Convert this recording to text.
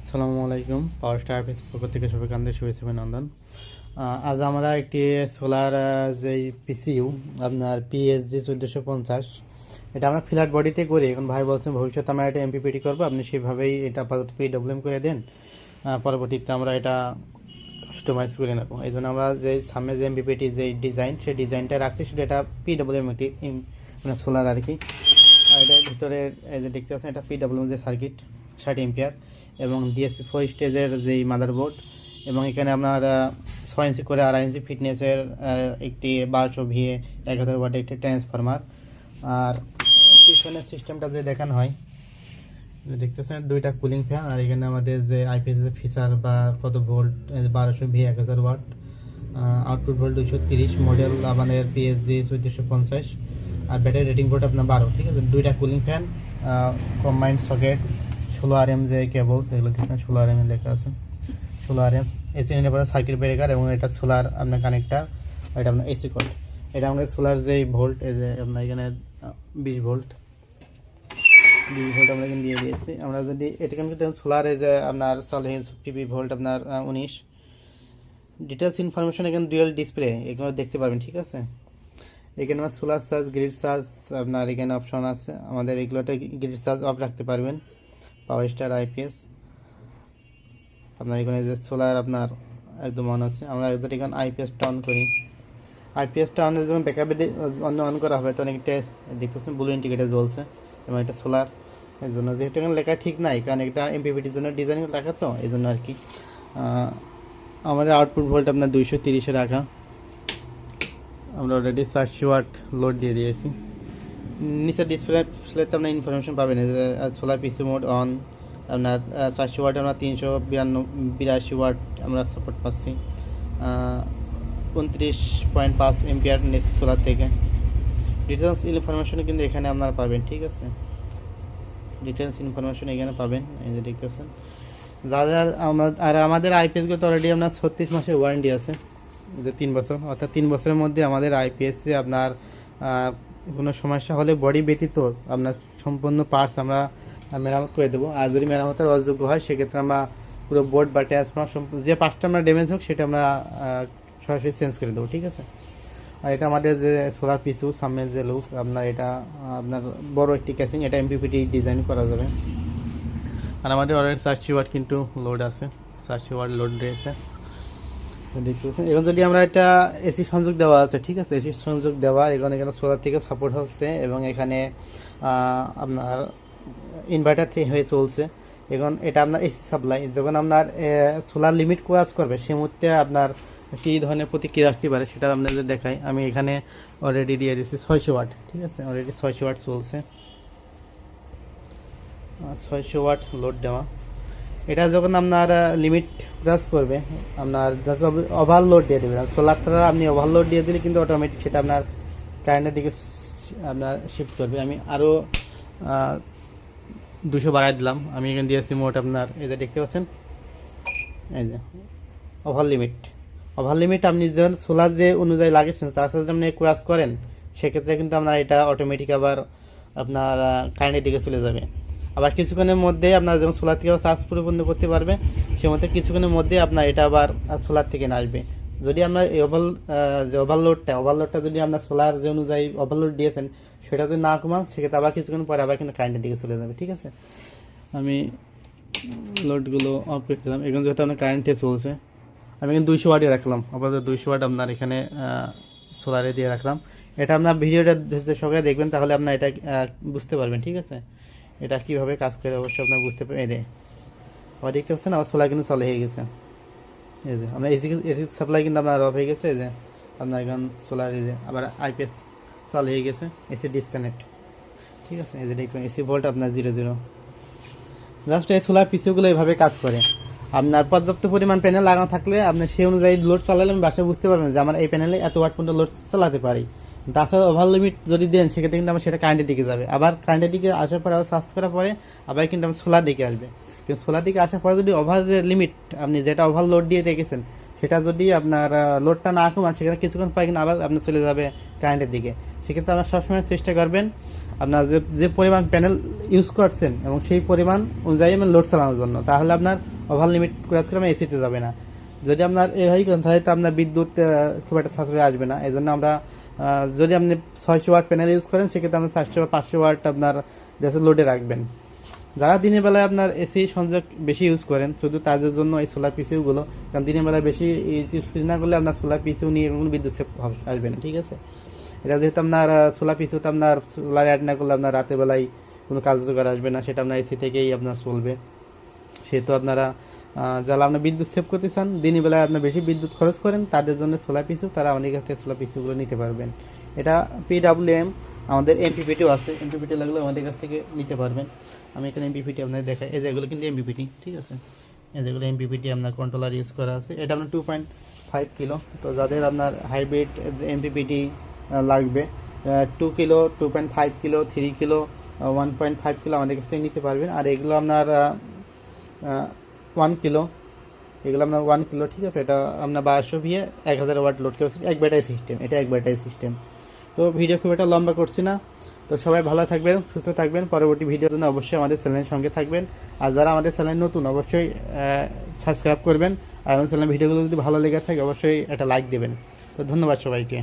আসসালামু আলাইকুম পাওয়ার star office পক্ষ থেকে সবাই কান্দের শুভেচ্ছা অভিনন্দন। আজ আমরা একটি সোলার যেই পিসিইউ আপনার পিএসজি চোদ্দোশো পঞ্চাশ, এটা আমরা ফ্ল্যাট বডিতে করি। এখন ভাই বলছেন, ভবিষ্যতে আমরা এটা এমপিপিটি করব, আপনি সেভাবেই এটা আপাতত পিডব্লিউএম করে দেন। পরবর্তীতে আমরা এটা কাস্টমাইজ করে নেব। এই জন্য আমরা যে সামনে যে এমপিপিটি যে ডিজাইন সেই ডিজাইনটা রাখছি, সেটা এটা পিডব্লিউএম একটি মানে সোলার আর কি। আর এটার ভিতরে এই যে দেখতে পাচ্ছেন, এটা পিডব্লিউএম যে সার্কিট ষাট এম্পিয়ার এবং ডিএসপি ফোর স্টেজের যেই মাদারবোর্ড এবং এখানে আপনার ছয় ইঞ্চি করে আড়াই ইঞ্চি ফিটনেসের একটি বারোশো ভিএ এক হাজার ওয়াটের একটি ট্রান্সফরমার আর পিছনের সিস্টেমটা যে দেখানো হয় দেখতেছেন, দুইটা কুলিং ফ্যান আর এখানে আমাদের যে আইপিএস ফিচার বা কত ভোল্ট বারোশো ভি এক হাজার ওয়াট। আউটপুট ভোল্ট দুশো তিরিশ মডেল আমাদের পিএসজি চোদ্দোশো পঞ্চাশ। আর ব্যাটারি রেটিং ভোল্ট আপনার বারো, ঠিক আছে? দুইটা কুলিং ফ্যান কম্বাইন্ড সকেট ষোলো আর এম যে কেবল সেগুলো দেখবেন ষোলো আর এম লেখা আছে। ষোলো আর এম এসি পরে সার্কিট ব্রেকার এবং এটা সোলার আপনার কানেক্টার এটা আপনার এসি কোড এটা আমাদের সোলার যে ভোল্ট এই যে আপনার এখানে বিশ ভোল্ট বিশ ভোল্ট আমরা এখানে দিয়ে দিয়েছি। আমরা যদি এটা কিন্তু দেখুন সোলারে যে আপনার চলে পিবি ভোল্ট আপনার উনিশ। ডিটেলস ইনফরমেশন এখানে ডুয়েল ডিসপ্লে এগুলো দেখতে পাবেন ঠিক আছে? এখানে আমার সোলার চার্জ গ্রিড চার্জ আপনার এখানে অপশন আছে। আমাদের এগুলোতে গ্রিড চার্জ অফ রাখতে পারবেন। পাওয়ার স্টার আইপিএস আপনার এখানে যে সোলার আপনার একদম অন আছে। আমরা একদম এখানে আইপিএসটা অন করি। আইপিএসটা অন যখন ব্যাকআপে অন্য অন করা হবে। তখন একটা দেখতেছেন ব্লু ইন্ডিকেটার জ্বলছে এবং এটা সোলার এই জন্য। যেহেতু এখানে লেখা ঠিক নাই, কারণ এটা এমপিপিটির জন্য ডিজাইন লেখা তো, এই জন্য আর কি। আমাদের আউটপুট ভোল্ট আপনার দুইশো তিরিশে রাখা। আমরা অলরেডি চারশো ওয়াট লোড দিয়ে দিয়েছি। নিচে ডিসপ্লে ডিসপ্লেতে আপনার ইনফরমেশন পাবেন সোলার পিসি মোড অন আপনার চারশো ওয়াট আমরা তিনশো বিরান্ন, বিরাশি ওয়াট আমরা সাপোর্ট পাচ্ছি। উনত্রিশ পয়েন্ট পাঁচ এমপিআর নিচ্ছে সোলার থেকে। ডিটেলস ইনফরমেশন কিন্তু এখানে আপনারা পাবেন, ঠিক আছে? ডিটেলস ইনফরমেশন এখানে পাবেন, এই যে দেখতে পাচ্ছেন। যারা আমার, আর আমাদের আইপিএসগুলো তো অলরেডি আপনার ছত্রিশ মাসের ওয়ারেন্টি আছে। যে, তিন বছর, অর্থাৎ তিন বছরের মধ্যে আমাদের আইপিএসে আপনার কোনো সমস্যা হলে বডি ব্যতীত আপনার সম্পূর্ণ পার্টস আমরা মেরামত করে দেবো। আর যদি মেরামতের অযোগ্য হয়, সেক্ষেত্রে আমরা পুরো বোর্ড বা ট্রান্সফর্মার যে পার্টসটা আমরা ড্যামেজ হোক, সেটা আমরা সরাসরি চেঞ্জ করে দেবো, ঠিক আছে? আর এটা আমাদের যে সোলার পিছু সামনের যে লুক আপনার এটা, আপনার বড় একটি ক্যাসিং এটা এমপিপিটি ডিজাইন করা যাবে। আর আমাদের অলরেডি চারশো ওয়াট কিন্তু লোড আছে। চারশো ওয়াট লোড রয়েছে। এখন যদি আমরা এটা এসি সংযোগ দেওয়া আছে, ঠিক আছে? এসি সংযোগ দেওয়া, এখন এখানে সোলার থেকে সাপোর্ট হচ্ছে এবং এখানে আপনার ইনভার্টার থেকে হয়ে চলছে। এখন এটা আপনার এসি সাপ্লাই যখন আপনার সোলার লিমিট কাজ করবে সেই মুহূর্তে আপনার কী ধরনের প্রতিক্রিয়া আসতে পারে সেটা আপনাদের দেখাই। আমি এখানে অলরেডি দিয়ে দিচ্ছি ছয়শো ওয়াট ঠিক আছে? অলরেডি ছয়শো ওয়াট চলছে। ছয়শো ওয়াট লোড দেওয়া। এটা যখন আপনার লিমিট ক্রস করবে, আপনার জাস্ট ওভারলোড দিয়ে দেবেন সোলার ছাড়া আপনি ওভারলোড দিয়ে দিলে কিন্তু অটোমেটিক সেটা আপনার কারেন্টের দিকে আপনার শিফট করবে। আমি আরও দুশো বাড়াই দিলাম। আমি এখানে দিয়েছি মোট আপনার, এই যে দেখতে পাচ্ছেন? এই যে ওভার লিমিট ওভার লিমিট আপনি যখন সোলার যে অনুযায়ী লাগিয়েছেন তার সাথে আপনি ক্রস করেন, সেক্ষেত্রে কিন্তু আপনার এটা অটোমেটিক আবার আপনার কারেন্টের দিকে চলে যাবে। আবার কিছুক্ষণের মধ্যে আপনার যেমন সোলার থেকে চার্জ পরিপূর্ণ করতে পারবে সে কিছুক্ষণের মধ্যে আপনার এটা আবার সোলার থেকে আসবে যদি আপনার ওভার যে ওভারলোডটা ওভারলোডটা যদি আপনার সোলার যে অনুযায়ী ওভারলোড দিয়েছেন, সেটা যদি না কমান, সেক্ষেত্রে আবার কিছুক্ষণ পরে আবার কিন্তু কারেন্টের দিকে চলে যাবে, ঠিক আছে? আমি লোডগুলো অফ করতে দিলাম। এখন যেহেতু আপনার কারেন্টে চলছে, আমি কিন্তু দুইশো ওয়াটে রাখলাম। আপাতত দুইশো ওয়াট আপনার এখানে সোলারে দিয়ে রাখলাম। এটা আপনার ভিডিওটা সবাই দেখবেন, তাহলে আপনার এটা বুঝতে পারবেন, ঠিক আছে? এটা কীভাবে কাজ করে, অবশ্যই আপনার বুঝতে পারবেন এই যে আবার দেখতে পাচ্ছেন আবার সোলার কিন্তু চলে হয়ে গেছে। এই যে, আমরা এসি এসি সাপ্লাই কিন্তু আপনার অফ হয়ে গেছে, এই যে, আপনার এখন সোলার এই যে, আবার আইপিএস চালু হয়ে গেছে এসি ডিসকানেক্ট ঠিক আছে? এই যে দেখবেন এসি ভোল্ট আপনার জিরো জিরো জাস্ট এই সোলার পিসিগুলো এইভাবে কাজ করে। আপনার পর্যাপ্ত পরিমাণ প্যানেল লাগানো থাকলে আপনি সেই অনুযায়ী লোড চালালে আমি বাসায় বুঝতে পারবেন যে আমার এই প্যানেলে এত ওয়াট পর্যন্ত লোড চালাতে পারি। তাছাড়া ওভার লিমিট যদি দেন, সেক্ষেত্রে কিন্তু আমার সেটা কারেন্টের দিকে যাবে। আবার কারেন্টের দিকে আসার পরে আবার চার্জ করার পরে আবার কিন্তু আমার সোলার দিকে আসবে। কিন্তু সোলার দিকে আসার পরে যদি ওভার যে লিমিট আপনি যেটা ওভার লোড দিয়ে রেখেছেন, সেটা যদি আপনার লোডটা না কমান সেখানে কিছুক্ষণ পরে কিন্তু আবার আপনি চলে যাবে কারেন্টের দিকে। সেক্ষেত্রে আপনার সবসময় চেষ্টা করবেন আপনার যে যে পরিমাণ প্যানেল ইউজ করছেন এবং সেই পরিমাণ অনুযায়ী আপনার লোড চালানোর জন্য। তাহলে আপনার ওভার লিমিট ক্রাস করে এসিতে যাবে না। যদি আপনার এভাবেই করেন, তাহলে তো আপনার বিদ্যুৎ খুব একটা সাশ্রয় আসবে না। এই জন্য আমরা যদি আপনি ছয়শো ওয়াট প্যানেল ইউজ করেন, সেক্ষেত্রে আপনার চারশো বা পাঁচশো ওয়াট আপনার দেশে লোডে রাখবেন। যারা দিনের বেলায় আপনার এসি সংযোগ বেশি ইউজ করেন, শুধু তাদের জন্য এই সোলার পিসিউগুলো কারণ দিনের বেলায় বেশি ইউজ না করলে আপনার সোলার পিসিউ নিয়ে কোনো বিদ্যুৎ আসবে না, ঠিক আছে? এটা যেহেতু আপনার সোলার পিসিউতে আপনার সোলার অ্যাড না করলে আপনার রাতের বেলায় কোনো কার্যকর আসবে না, সেটা আপনার এসি থেকেই আপনার চলবে। সেহেতু আপনারা যারা আপনার বিদ্যুৎ সেভ করতে চান, দিনের বেলায় আপনার বেশি বিদ্যুৎ খরচ করেন, তাদের জন্য সোলার পিসু তারা কাছ থেকে সোলার পিসুগুলো নিতে পারবেন। এটা পিডাব্লিউএম আমাদের এমপিপিটিও আছে এমপিপিটি লাগলে আমাদের কাছ থেকে নিতে পারবেন। আমি এখানে এমপিপিটি আপনাদের দেখাই, এই যেগুলো কিন্তু এমপিপিটি ঠিক আছে? এই যেগুলো এমপিপিটি আপনার কন্ট্রোলার ইউজ করা আছে। এটা আপনার টু পয়েন্ট ফাইভ কিলো, তো যাদের আপনার হাইব্রিড এমপিপিটি লাগবে two kilo two point five kilo three kilo one point five kilo আমাদের কাছ থেকে নিতে পারবেন। আর এগুলো আপনার ওয়ান কিলো এগুলো আপনার ওয়ান কিলো ঠিক আছে? এটা আপনার বারোশো ভিয়ে এক হাজার ওয়াট লোড করেছে এক ব্যাটারি সিস্টেম এটা এক ব্যাটারি সিস্টেম তো ভিডিও খুব একটা লম্বা করছি না। তো সবাই ভালো থাকবেন, সুস্থ থাকবেন। পরবর্তী ভিডিওর জন্য অবশ্যই আমাদের চ্যানেলের সঙ্গে থাকবেন। আর যারা আমাদের চ্যানেল নতুন, অবশ্যই সাবস্ক্রাইব করবেন। আর আমাদের চ্যানেল ভিডিওগুলো যদি ভালো লেগে থাকে, অবশ্যই একটা লাইক দেবেন। তো ধন্যবাদ সবাইকে।